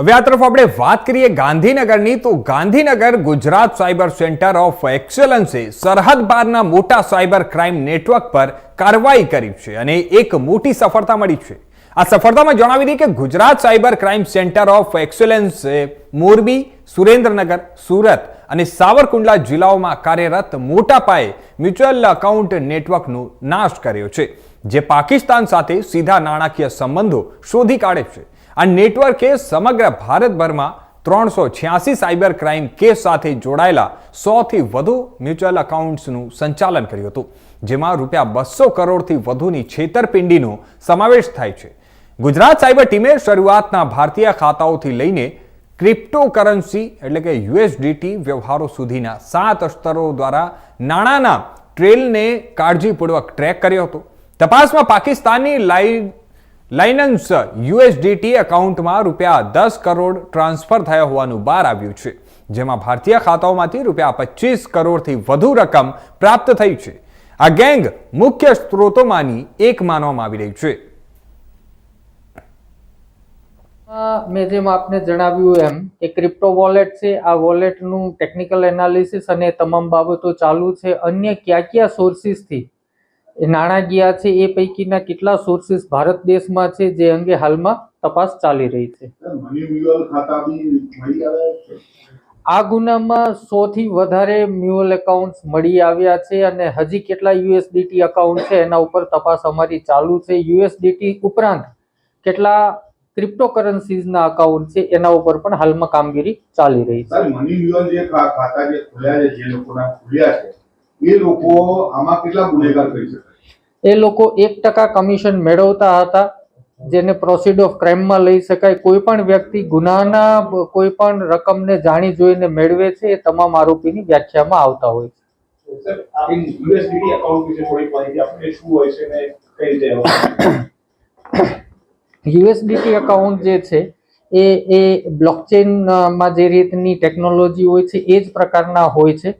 હવે આ તરફ આપણે વાત કરીએ ગાંધીનગરની, તો Gandhinagar Gujarat cyber centre of એક્સેલન્સે સરહદ પારના મોટા સાયબર ક્રાઇમ નેટવર્ક પર કાર્યવાહી કરી છે અને એક મોટી સફળતા મળી છે. આ સફળતામાં જણાવી દઈએ કે Gujarat cyber crime centre of એક્સેલન્સે Morbi, Surendranagar, Surat અને સાવરકુંડલા જિલ્લાઓમાં કાર્યરત મોટા પાયે મ્યુચ્યુઅલ અકાઉન્ટ નેટવર્કનો નાશ કર્યો છે, જે પાકિસ્તાન સાથે સીધા નાણાકીય સંબંધો શોધી કાઢે છે. આ નેટવર્કે સમગ્ર ભારતભરમાં ત્રણસો છ્યાસી સાયબર ક્રાઇમ કેસ સાથે જોડાયેલા સોથી વધુ મ્યુચ્યુઅલ એકાઉન્ટ્સનું સંચાલન કર્યું હતું, જેમાં રૂપિયા બસો કરોડથી વધુની છેતરપિંડીનો સમાવેશ થાય છે. ગુજરાત સાયબર ટીમે શરૂઆતના ભારતીય ખાતાઓથી લઈને ક્રિપ્ટોકરન્સી એટલે કે યુએસડીટી વ્યવહારો સુધીના સાત સ્તરો દ્વારા નાણાંના ટ્રેલને કાળજીપૂર્વક ટ્રેક કર્યો હતો. તપાસમાં પાકિસ્તાનની લાઈ લાઇનન્સ યુએસડીટી એકાઉન્ટમાં રૂપિયા દસ કરોડ ટ્રાન્સફર થયા હોવાનું બહાર આવ્યું છે, જેમાં ભારતીય ખાતાઓમાંથી રૂપિયા પચીસ કરોડથી વધુ રકમ પ્રાપ્ત થઈ છે. આ ગેંગ મુખ્ય સ્ત્રોતોમાંની એક માનવામાં આવી રહી છે. મેં જેમ આપને જણાવ્યું એમ કે ક્રિપ્ટો વોલેટ છે, આ વોલેટનું ટેકનિકલ એનાલિસિસ અને તમામ બાબતો ચાલુ છે. અન્ય કયા કયા સોર્સિસથી એ નાણાં છે એ પૈકીના કેટલા સોર્સિસ ભારત દેશમાં છે જે અંગે હાલમાં તપાસ ચાલી રહી છે. આ ગુનામાં સો થી વધારે મ્યુઅલ એકાઉન્ટ્સ મળી આવ્યા છે અને હજી કેટલા યુએસડીટી એકાઉન્ટ છે એના ઉપર તપાસ અમારી ચાલુ છે. યુએસડીટી ઉપરાંત કેટલા ક્રિપ્ટોકરન્સીઝના અકાઉન્ટ છે એના ઉપર પણ હાલમાં કામગીરી ચાલી રહી છે. મની મ્યુઅલ જે ખાતા જે ખોલ્યા છે જે લોકોના ખોલ્યા છે એ લોકો આમાં કેટલા ગુનેગાર કરી શકાય એ લોકો એક ટકા કમિશન મેળવતા હતા જેને પ્રોસીડ ઓફ ક્રાઇમમાં લઈ શકાય. કોઈ પણ વ્યક્તિ ગુનાના કોઈ પણ રકમને જાણી જોઈને મેળવે છે એ તમામ આરોપીની વ્યાખ્યામાં આવતા હોય છે. યુએસડીટી એકાઉન્ટ જે છે એ એ બ્લોકચેનમાં જે રીતની ટેકનોલોજી હોય છે એ જ પ્રકારના હોય છે.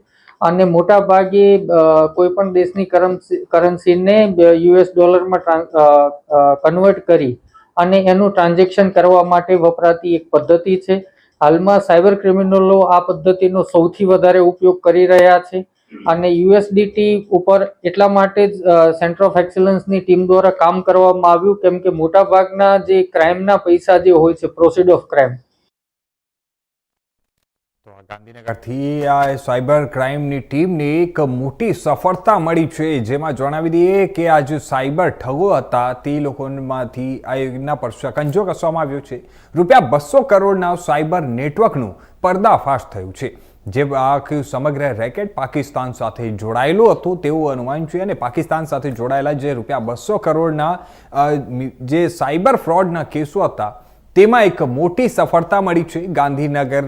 અને મોટા ભાગે કોઈ પણ દેશની કરન્સી, કરન્સીને યુએસ ડોલરમાં કન્વર્ટ કરી અને એનું ટ્રાન્ઝેક્શન કરવા માટે વપરાતી એક પદ્ધતિ છે. હાલમાં સાયબર ક્રિમિનલો આ પદ્ધતિનો સૌથી વધારે ઉપયોગ કરી રહ્યા છે અને યુએસડીટી ઉપર એટલા માટે જ સેન્ટર ઓફ એક્સલન્સની ટીમ દ્વારા કામ કરવામાં આવ્યું, કેમ કે મોટાભાગના જે ક્રાઇમના પૈસા જે હોય છે પ્રોસીડ ઓફ ક્રાઇમ ગાંધીનગરથી આ સાયબર ક્રાઇમની ટીમને એક મોટી સફળતા મળી છે. જેમાં જણાવી દઈએ કે આ જે સાયબર ઠગો હતા, તે લોકોમાંથી આ એના પર શકંજો કસવામાં આવ્યો છે. રૂપિયા બસો કરોડના સાયબર નેટવર્કનું પર્દાફાશ થયું છે. જે આખું સમગ્ર રેકેટ પાકિસ્તાન સાથે જોડાયેલું હતું તેવું અનુમાન છે અને પાકિસ્તાન સાથે જોડાયેલા જે રૂપિયા બસો કરોડના જે સાયબર ફ્રોડના કેસો હતા, તેમાં એક મોટી સફળતા મળી છે. ગાંધીનગર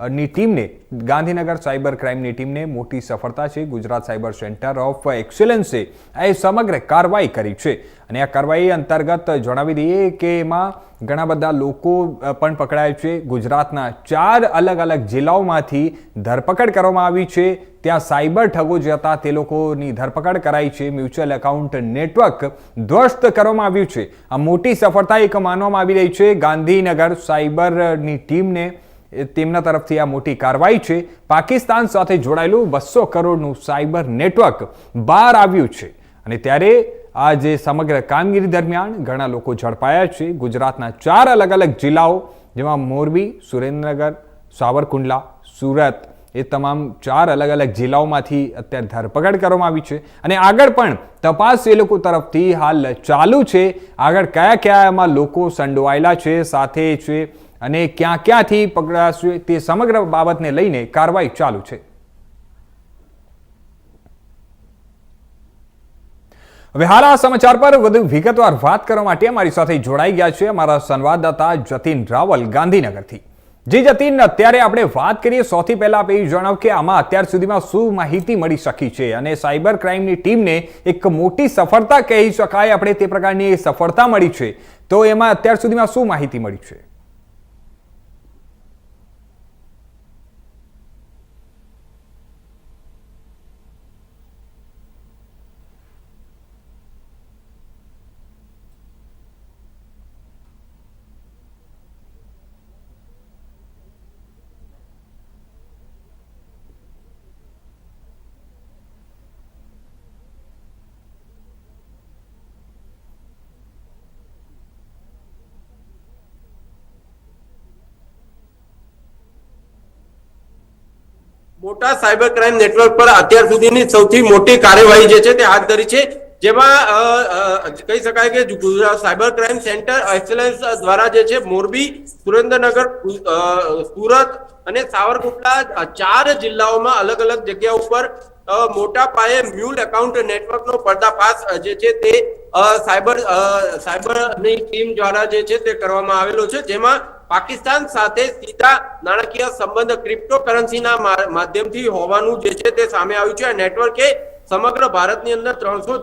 ની ટીમને, ગાંધીનગર સાયબર ક્રાઇમની ટીમને મોટી સફળતા છે. ગુજરાત સાયબર સેન્ટર ઓફ એક્સેલન્સે એ સમગ્ર કાર્યવાહી કરી છે. અને આ કાર્યવાહી અંતર્ગત જણાવી દઈએ કે એમાં ઘણા બધા લોકો પણ પકડાયા છે. ગુજરાતના ચાર અલગ અલગ જિલ્લાઓમાંથી ધરપકડ કરવામાં આવી છે. ત્યાં સાયબર ઠગો જે હતા તે લોકોની ધરપકડ કરાઈ છે. મ્યુચ્યુઅલ એકાઉન્ટ નેટવર્ક ધ્વસ્ત કરવામાં આવ્યું છે. આ મોટી સફળતા એક માનવામાં આવી રહી છે. ગાંધીનગર સાયબરની ટીમને તેમના તરફથી આ મોટી કાર્યવાહી છે. પાકિસ્તાન સાથે જોડાયેલું બસો કરોડનું સાયબર નેટવર્ક બહાર આવ્યું છે. અને ત્યારે આ જે સમગ્ર કામગીરી દરમિયાન ઘણા લોકો ઝડપાયા છે. ગુજરાતના ચાર અલગ અલગ જિલ્લાઓ, જેમાં મોરબી, સુરેન્દ્રનગર, સાવરકુંડલા, સુરત, એ તમામ ચાર અલગ અલગ જિલ્લાઓમાંથી અત્યારે ધરપકડ કરવામાં આવી છે. અને આગળ પણ તપાસ એ લોકો તરફથી હાલ ચાલુ છે. આગળ કયા કયા એમાં લોકો સંડોવાયેલા છે, સાથે છે અને ક્યાં ક્યાંથી પકડાશે તે સમગ્ર બાબતને લઈને કાર્યવાહી ચાલુ છે. હવે હાલ આ સમાચાર પર વધુ વિગતવાર વાત કરવા માટે અમારી સાથે જોડાઈ ગયા છે અમારા સંવાદદાતા જતીન રાવલ ગાંધીનગરથી. જી જતીન, અત્યારે આપણે વાત કરીએ સૌથી પહેલા આપણે એ જણાવ કે આમાં અત્યાર સુધીમાં શું માહિતી મળી શકી છે અને સાયબર ક્રાઇમની ટીમને એક મોટી સફળતા કહી શકાય આપણે તે પ્રકારની સફળતા મળી છે. તો એમાં અત્યાર સુધીમાં શું માહિતી મળી છે? મોટા સાયબર ક્રાઇમ નેટવર્ક પર અત્યાર સુધીની સૌથી મોટી કાર્યવાહી જે છે તે હાથ ધરી છે, જેમાં કહી શકાય કે Gujarat cyber crime centre excellence દ્વારા જે છે મોરબી, સુરેન્દ્રનગર સુરત અને સાવરકુંડલા ચાર જિલ્લાઓમાં અલગ અલગ જગ્યા ઉપર મોટા પાયે મ્યુલ એકાઉન્ટ નેટવર્કનો પર્દાફાશ જે છે તે સાયબર સાયબરની ટીમ દ્વારા જે છે તે કરવામાં આવેલો છે, જેમાં પાકિસ્તાન સાથે સીધા નાણાકીય સંબંધ ક્રિપ્ટોકરન્સીના માધ્યમથી હોવાનું જે છે તે સામે આવ્યું છે. આ નેટવર્કે સમગ્ર ભારતની અંદર ત્રણસો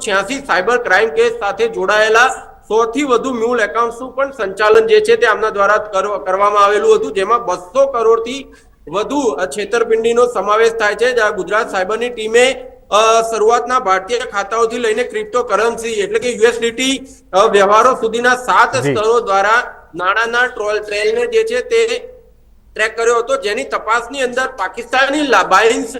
સાયબર ક્રાઇમ કેસ સાથે જોડાયેલા સોથી વધુ મ્યુલ એકાઉન્ટ્સનું પણ સંચાલન જે છે તે આમના દ્વારા કર- કરવામાં આવેલું હતું. જેમાં બસો કરોડથી વધુ છેતરપિંડીનો સમાવેશ થાય છે. જ્યાં ગુજરાત સાયબરની ટીમે શરૂઆતના ભારતીય ખાતાઓથી લઈને ક્રિપ્ટો કરન્સી એટલે કે યુએસડીટી વ્યવહારો સુધીના સાત સ્તરો દ્વારા નાણાંના ટ્રોલ ટ્રેલને જે છે તે ટ્રેક કર્યો હતો. જેની તપાસની અંદર પાકિસ્તાની બાઇન્સ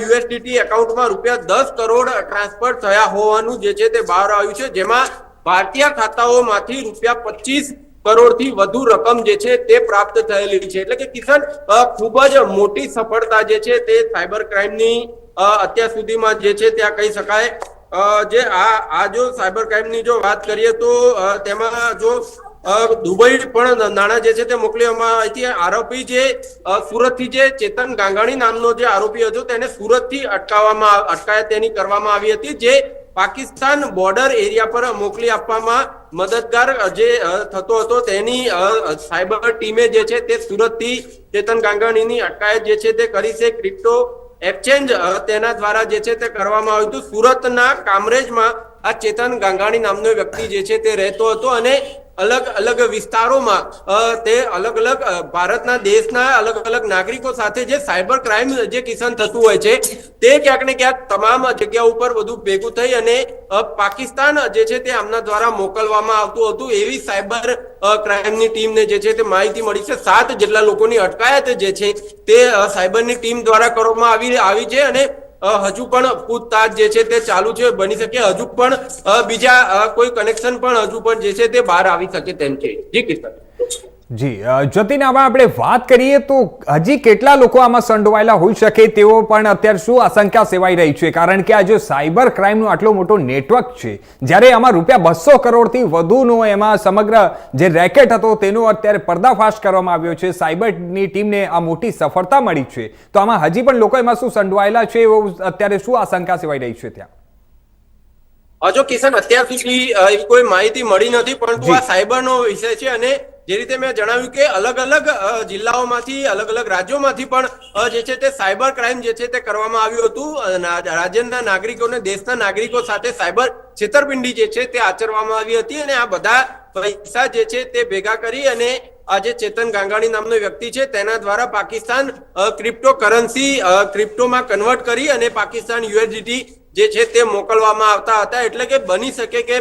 યુએસડીટી એકાઉન્ટમાં રૂપિયા દસ કરોડ ટ્રાન્સફર થયા હોવાનું જે છે તે બહાર આવ્યું છે. જેમાં ભારતીય ખાતાઓમાંથી રૂપિયા પચીસ કરોડથી વધુ રકમ જે છે તે પ્રાપ્ત થયેલી છે. એટલે કે કિશન ખૂબ જ મોટી સફળતા જે છે તે સાયબર ક્રાઇમની અત્યાર સુધીમાં જે છે ત્યાં કહી શકાય. જે આ આ જો સાયબર ક્રાઇમની જો વાત કરીએ તો તેમાં જો દુબઈ પણ નાણાં જે છે તે મોકલવામાં આવી છે આરોપી જે સુરતથી જે ચેતન ગાંગાણી નામનો જે આરોપી હતો તેને સુરતથી અટકાવવામાં અટકાયત તેની કરવામાં આવી હતી. જે પાકિસ્તાન બોર્ડર એરિયા પર મોકલી આપવામાં મદદગાર જે થતો હતો તેની સાયબર ટીમે જે છે તે સુરતથી ચેતન ગાંગાણીની અટકાયત જે છે તે કરી છે. ક્રિપ્ટો એક્સચેન્જ તેના દ્વારા જે છે તે કરવામાં આવ્યું હતું. સુરતના કામરેજમાં આ ચેતન ગાંગાણી નામનો વ્યક્તિ જે છે તે રહેતો હતો અને અલગ અલગ વિસ્તારોમાં તે અલગ અલગ ભારતના દેશના અલગ અલગ નાગરિકો સાથે જે સાયબર ક્રાઇમ જે કિસ્સા થતું હોય છે, તે ક્યાંક ને ક્યાંક તમામ જગ્યા ઉપર બધું ભેગું થઈ અને પાકિસ્તાન જે છે તે આમના દ્વારા મોકલવામાં આવતું હતું એવી સાયબર ક્રાઇમની ટીમને જે છે તે માહિતી મળી છે. સાત જેટલા લોકોની અટકાયત જે છે તે સાયબરની ટીમ દ્વારા કરવામાં આવી આવી છે અને હજુ પણ પૂછતાછ જે છે તે ચાલુ છે, બની શકે. હજુ પણ બીજા કોઈ કનેક્શન પણ હજુ પણ જે છે તે બહાર આવી શકે તેમ છે. જી, કિશન. જી જતીન આમાં આપણે વાત કરીએ તો હજી કેટલા લોકો આમાં સંડોવાયેલા હોઈ શકે તેઓ પણ અત્યારે શું આશંકા સેવાઈ રહી છે? કારણ કે આ જે સાયબર ક્રાઇમનો આટલો મોટો નેટવર્ક છે જ્યારે આમાં રૂપિયા બસો કરોડથી વધુનો એમાં સમગ્ર જે રેકેટ હતો તેનો અત્યારે પર્દાફાશ કરવામાં આવ્યો છે. સાયબરની ટીમને આ મોટી સફળતા મળી છે. તો આમાં હજી પણ લોકો એમાં શું સંડોવાયેલા છે એવો અત્યારે શું આશંકા સેવાઈ રહી છે ત્યાં? હજુ કિશન અત્યાર સુધી કોઈ માહિતી મળી નથી પરંતુ. આ સાયબરનો વિષય છે અને જે રીતે મેં જણાવ્યું કે અલગ અલગ જિલ્લાઓમાંથી, અલગ અલગ રાજ્યોમાંથી પણ જે છે તે સાયબર ક્રાઇમ જે છે તે કરવામાં આવ્યું હતું. રાજ્યના નાગરિકોને દેશના નાગરિકો સાથે સાયબર છેતરપિંડી જે છે તે આચરવામાં આવી હતી અને આ બધા પૈસા જે છે તે ભેગા કરી અને આ જે ચેતન ગાંગાણી નામનો વ્યક્તિ છે તેના દ્વારા પાકિસ્તાન ક્રિપ્ટો કરન્સી ક્રિપ્ટોમાં કન્વર્ટ કરી અને પાકિસ્તાન યુએસડીટી જે છે તે મોકલવામાં આવતા હતા. એટલે કે બની શકે કે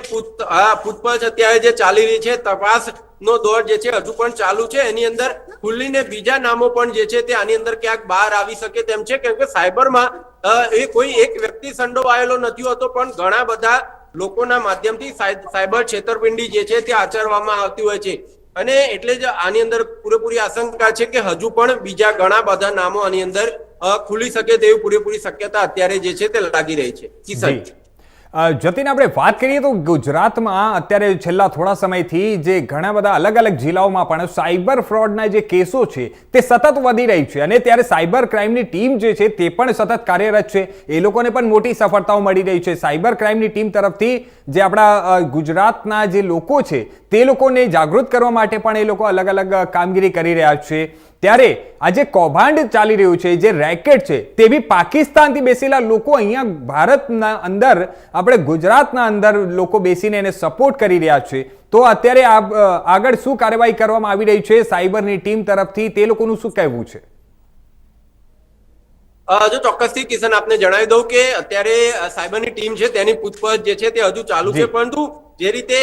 પૂછપરછ અત્યારે જે ચાલી રહી છે તપાસ નો દોર જે છે હજુ પણ ચાલુ છે. એની અંદર ખુલ્લીને બીજા નામો પણ જે છે તે આની અંદર ક્યાંક બહાર આવી શકે તેમ છે. કેમ કે સાયબરમાં એ કોઈ એક વ્યક્તિ સંડોવાયેલો નથી હોતો, પણ ઘણા બધા લોકોના માધ્યમથી સાયબર છેતરપિંડી જે છે તે આચરવામાં આવતી હોય છે. અને એટલે જ આની અંદર પૂરેપૂરી આશંકા છે કે હજુ પણ બીજા ઘણા બધા નામો આની અંદર ખુલી શકે તેવી પૂરેપૂરી શક્યતા અત્યારે જે છે તે લાગી રહી છે. કિશન જતીન, આપણે વાત કરીએ તો ગુજરાતમાં અત્યારે છેલ્લા થોડા સમયથી જે ઘણા બધા અલગ અલગ જિલ્લાઓમાં પણ સાયબર ફ્રોડના જે કેસો છે તે સતત વધી રહી છે અને ત્યારે સાયબર ક્રાઇમની ટીમ જે છે તે પણ સતત કાર્યરત છે. એ લોકોને પણ મોટી સફળતાઓ મળી રહી છે. સાયબર ક્રાઇમની ટીમ તરફથી જે આપણા ગુજરાતના જે લોકો છે તે લોકોને જાગૃત કરવા માટે પણ એ લોકો અલગ અલગ કામગીરી કરી રહ્યા છે. ત્યારે આ જે કૌભાંડ ચાલી રહ્યું છે જે રેકેટ છે તે બી પાકિસ્તાનથી બેસેલા લોકો અહીંયા ભારતના અંદર આપણે ગુજરાતના અંદર લોકો બેસીને એને સપોર્ટ કરી રહ્યા છે. તો અત્યારે આ આગળ શું કાર્યવાહી કરવામાં આવી રહી છે સાયબરની ટીમ તરફથી તે લોકોનું શું કહેવું છે? જો ચોક્કસથી કિશન આપને જણાવી દઉં કે અત્યારે સાયબરની ટીમ છે તેની પૂછપરછ જે છે તે હજુ ચાલુ છે પરંતુ જે રીતે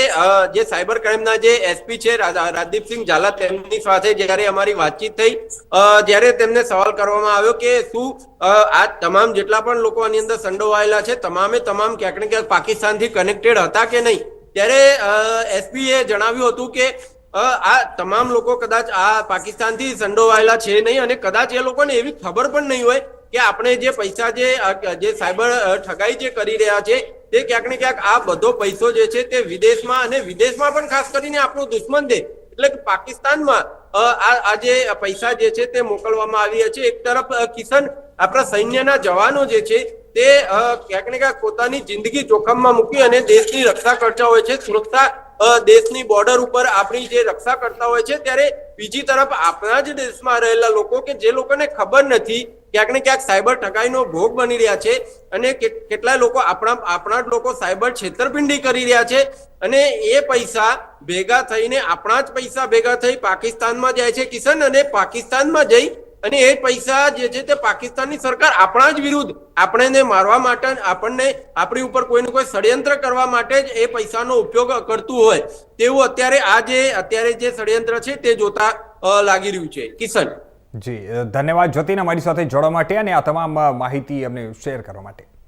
જે સાયબર ક્રાઇમના જે એસપી છે રાજદીપસિંહ ઝાલા, તેમની સાથે જ્યારે અમારી વાતચીત થઈ જ્યારે તેમને સવાલ કરવામાં આવ્યો કે શું આ તમામ જેટલા પણ લોકો આની અંદર સંડોવાયેલા છે, તમામે તમામ ક્યાંક ને ક્યાંક પાકિસ્તાનથી કનેક્ટેડ હતા કે નહીં? ત્યારે એસપી એ જણાવ્યું હતું કે આ તમામ લોકો કદાચ આ પાકિસ્તાનથી સંડોવાયેલા છે નહીં અને કદાચ એ લોકોને એવી ખબર પણ નહીં હોય કે આપણે જે પૈસા જે જે સાયબર ઠગાઈ જે કરી રહ્યા છે, તે ક્યાંક ને ક્યાંક આ બધો પૈસો જે છે તે વિદેશમાં અને વિદેશમાં પણ ખાસ કરીને આપણો દુશ્મન દેશ, એટલે કે પાકિસ્તાનમાં આ જે પૈસા જે છે તે મોકલવામાં આવી છે. એક તરફ કિશન, આપણા સૈન્યના જવાનો જે છે તે ક્યાંક ને ક્યાંક પોતાની જિંદગી જોખમમાં મૂકી અને દેશની રક્ષા કરતા હોય છે. સુરક્ષા દેશની બોર્ડર ઉપર આપણી જે રક્ષા કરતા હોય છે, ત્યારે બીજી તરફ આપણા જ દેશમાં રહેલા લોકો કે જે લોકોને ખબર નથી ક્યાંક ને ક્યાંક સાયબર ઠગાઈનો ભોગ બની રહ્યા છે અને કેટલાય લોકો આપણા આપણા જ લોકો સાયબર છેતરપિંડી કરી રહ્યા છે અને એ પૈસા ભેગા થઈને આપણા જ પૈસા ભેગા થઈ પાકિસ્તાનમાં જાય છે કિશન અને પાકિસ્તાનમાં જઈ અને એ પૈસા જે છે તે પાકિસ્તાનની સરકાર આપણા જ વિરુદ્ધ આપણને મારવા માટે આપણને આપણી ઉપર કોઈને કોઈ ષડયંત્ર કરવા માટે જ એ પૈસાનો ઉપયોગ કરતું હોય તેવું અત્યારે આ જે અત્યારે જે ષડયંત્ર છે તે જોતા લાગી રહ્યું છે. કિશન? જી ધન્યવાદ જ્યોતિન અમારી સાથે જોડવા માટે અને આ તમામ માહિતી અમને શેર કરવા માટે.